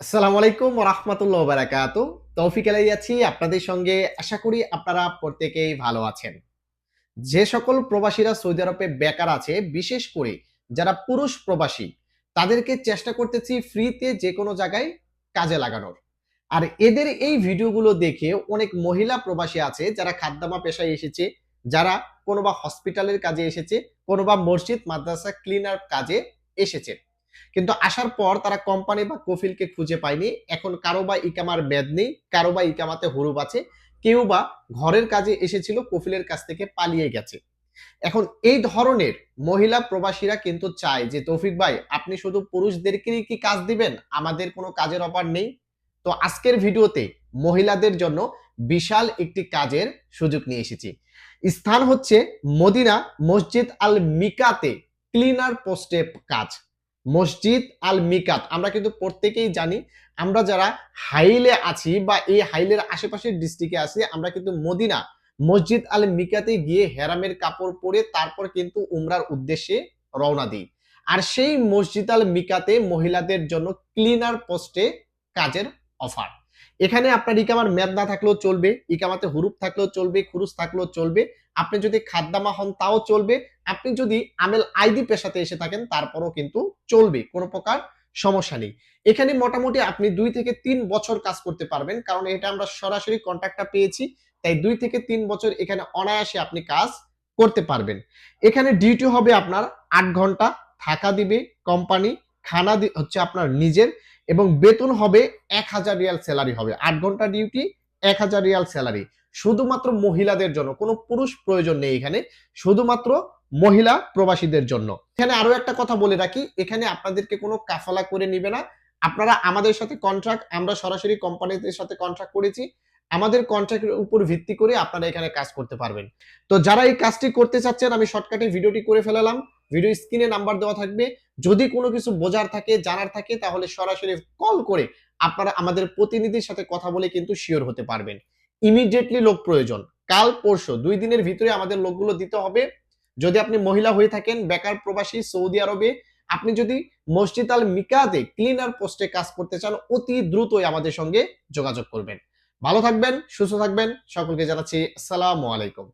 আসসালামু আলাইকুম রহমতুল্লাহ বারাকাত। তৌফিক আলাই আছি, আপনাদের সঙ্গে আশা করি আপনারা প্রত্যেকেই ভালো আছেন। যে সকল প্রবাসীরা সৌদি আরবে বেকার আছে, বিশেষ করে যারা পুরুষ প্রবাসী, তাদেরকে চেষ্টা করতেছি ফ্রিতে যে কোনো জায়গায় কাজে লাগানোর। আর এদের এই ভিডিওগুলো দেখে অনেক মহিলা প্রবাসী আছে, যারা খাদ্দামা পেশায় এসেছে, যারা কোনো বা হসপিটালের কাজে এসেছে কোনো বা মসজিদ, মাদ্রাসা ক্লিনার কাজে এসেছে। কিন্তু আসার পর তারা কোম্পানি বা কফিলকে খুঁজে পায়নি। এখন কারও বা ইকামার মেদ নেই, কারও বা ইকামাতে হুরুপ আছে, কেউ বা ঘরের কাজে এসেছিল, কফিলের কাছ থেকে পালিয়ে গেছে। এখন এই ধরনের মহিলা প্রবাসীরা কিন্তু চায় যে, তৌফিক ভাই, আপনি শুধু পুরুষদেরকেই কি কাজ দিবেন? আমাদের কোনো কাজের অফার নেই? তো আজকের ভিডিওতে মহিলাদের জন্য বিশাল একটি কাজের সুযোগ নিয়ে এসেছি। স্থান হচ্ছে মদিনা মসজিদ আল মিকাতে ক্লিনার পোস্টে কাজ। মসজিদ আল মিকাত আমরা কিন্তু প্রত্যেকেই জানি, আমরা যারা হাইলে আছি বা এই হাইলের আশেপাশের ডিস্ট্রিক্টে আছি, আমরা কিন্তু মদিনা, মসজিদ আল মিকাতে গিয়ে হেরামের কাপড় পরে তারপর কিন্তু উমরার উদ্দেশ্যে রওনা দিই। আর সেই মসজিদ আল মিকাতে মহিলাদের জন্য ক্লিনার পোস্টে কাজের অফার এখানে আপনার ইকামার মেদ না থাকলেও চলবে, ইকামাতে হুরুপ থাকলেও চলবে, খুরুস থাকলেও চলবে আপনি যদি খাদ্দামা হন, তাও চলবে। আপনি যদি আমেল আইডি পেশাতে এসে থাকেন, তারপরও কিন্তু চলবে, কোনো প্রকার সমস্যা নেই। এখানে মোটামুটি আপনি দুই থেকে তিন বছর কাজ করতে পারবেন, কারণ এটা আমরা সরাসরি কন্ট্রাক্টটা পেয়েছি, তাই দুই থেকে তিন বছর এখানে অনায়াসে আপনি কাজ করতে পারবেন। এখানে ডিউটি হবে আপনার আট ঘণ্টা, থাকা দিবে কোম্পানি খানা হচ্ছে আপনার নিজের, এবং বেতন হবে এক হাজার রিয়াল স্যালারি হবে। আট ঘণ্টা ডিউটি এক হাজার রিয়াল স্যালারি শুধুমাত্র মহিলাদের জন্য, কোনো পুরুষ প্রয়োজন নেই এখানে, শুধুমাত্র মহিলা প্রবাসীদের জন্য। এখানে আরও একটা কথা বলে রাখি, এখানে আপনাদেরকে কোনো কাফালা করে নিবে না। আপনারা আমাদের সাথে কন্ট্রাক্ট আমরা সরাসরি কোম্পানিদের সাথে কন্ট্রাক্ট করেছি। আমাদের কন্ট্রাক্টের উপর ভিত্তি করে আপনারা এখানে কাজ করতে পারবেন। তো যারা এই কাজটি করতে চাচ্ছেন, আমি শর্টকাটে ভিডিওটি করে ফেলালাম। ভিডিও স্ক্রিনে নাম্বার দেওয়া থাকবে। যদি কোনো কিছু বোঝার থাকে, জানার থাকে, তাহলে সরাসরি কল করে আপনারা আমাদের প্রতিনিধির সাথে কথা বলে কিন্তু শিওর হতে পারবেন। ইমিডিয়েটলি লোক প্রয়োজন। কাল পরশু, দুই দিনের ভিতরে আমাদের লোকগুলো দিতে হবে। যদি আপনি মহিলা হয়ে থাকেন, বেকার প্রবাসী, সৌদি আরবে, আপনি যদি মসজিদ আল মিকাতে ক্লিনার পোস্টে কাজ করতে চান, অতি দ্রুতই আমাদের সঙ্গে যোগাযোগ করবেন। ভালো থাকবেন, সুস্থ থাকবেন, সকলকে জানাচ্ছি, আসসালামু আলাইকুম।